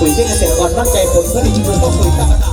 ปุ๋ยเพื่เกษตรกรมั่นใจผลผลิตจำนวนของปุ๋ยตามมาตร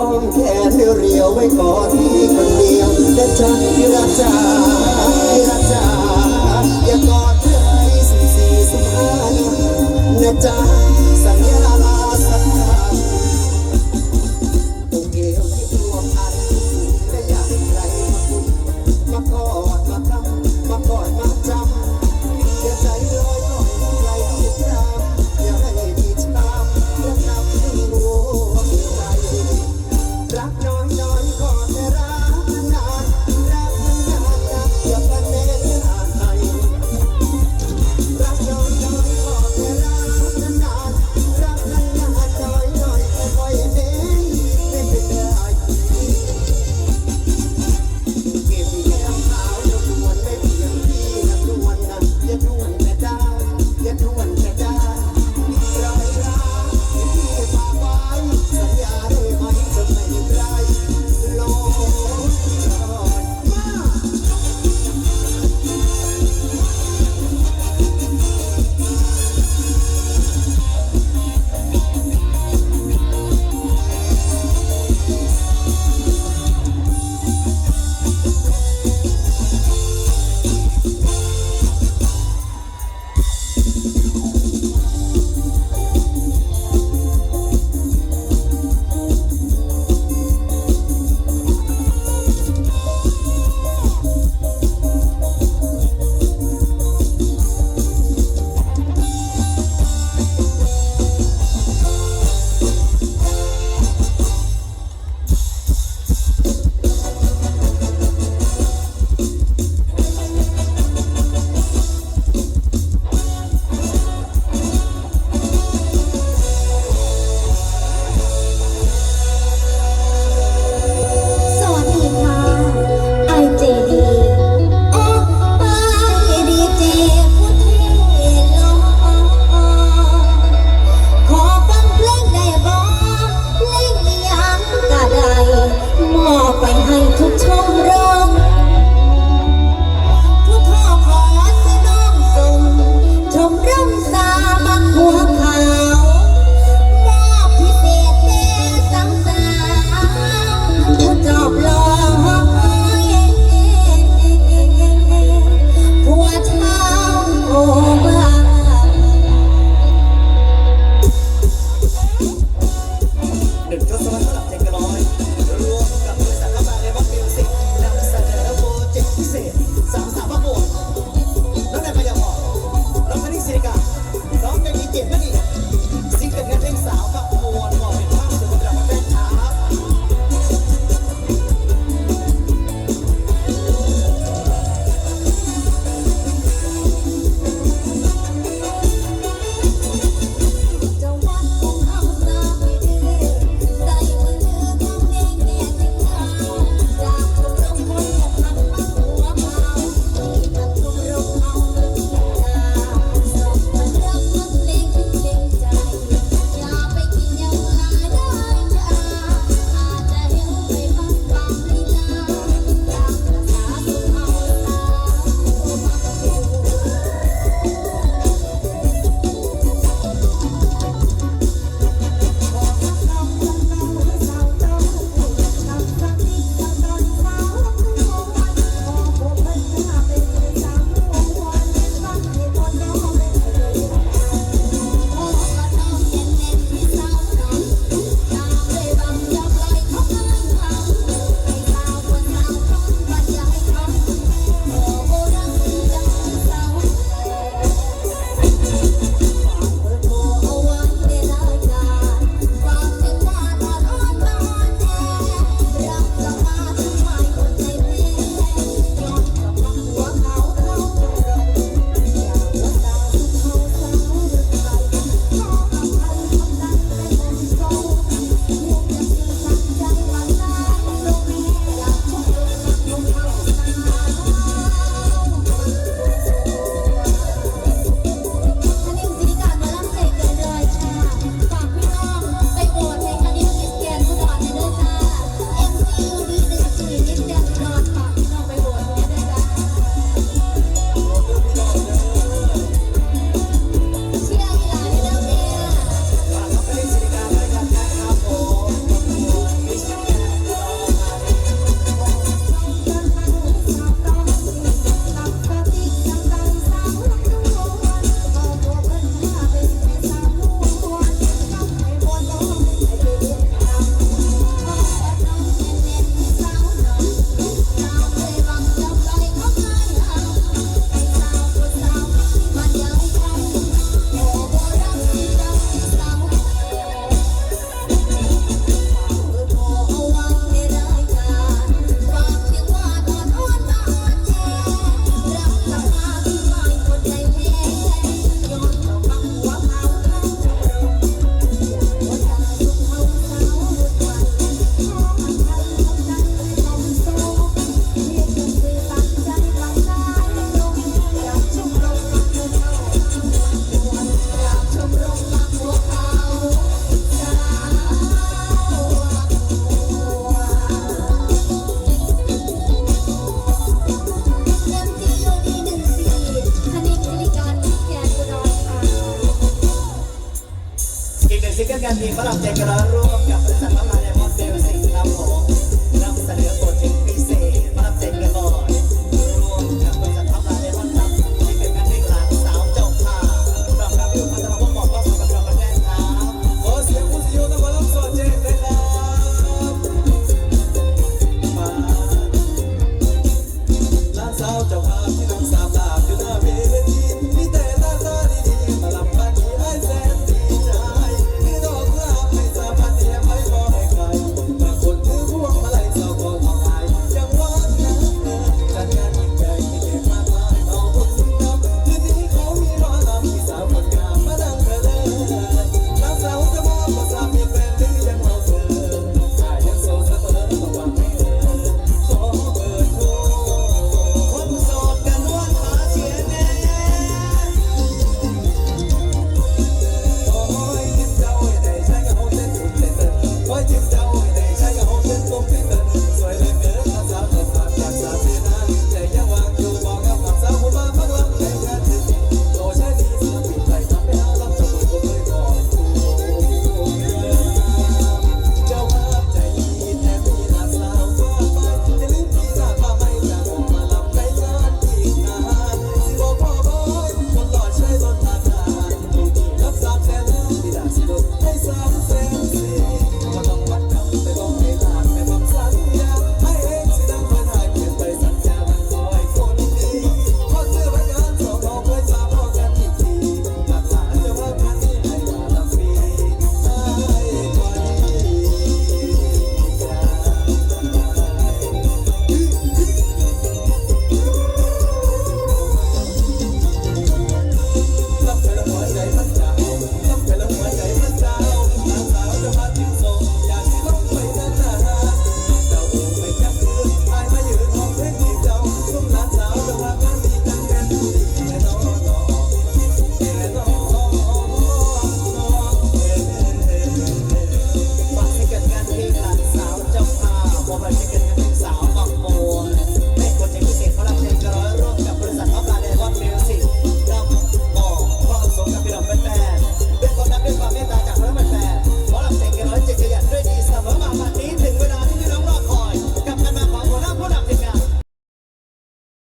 อ้อมแค่เธอเรียวไว้ก่อนที่คนเดียวแต่ฉันที่รักจ้าที่รักจ้าอย่ากอดใครสิบสี่สิบห้านะจ๊ะ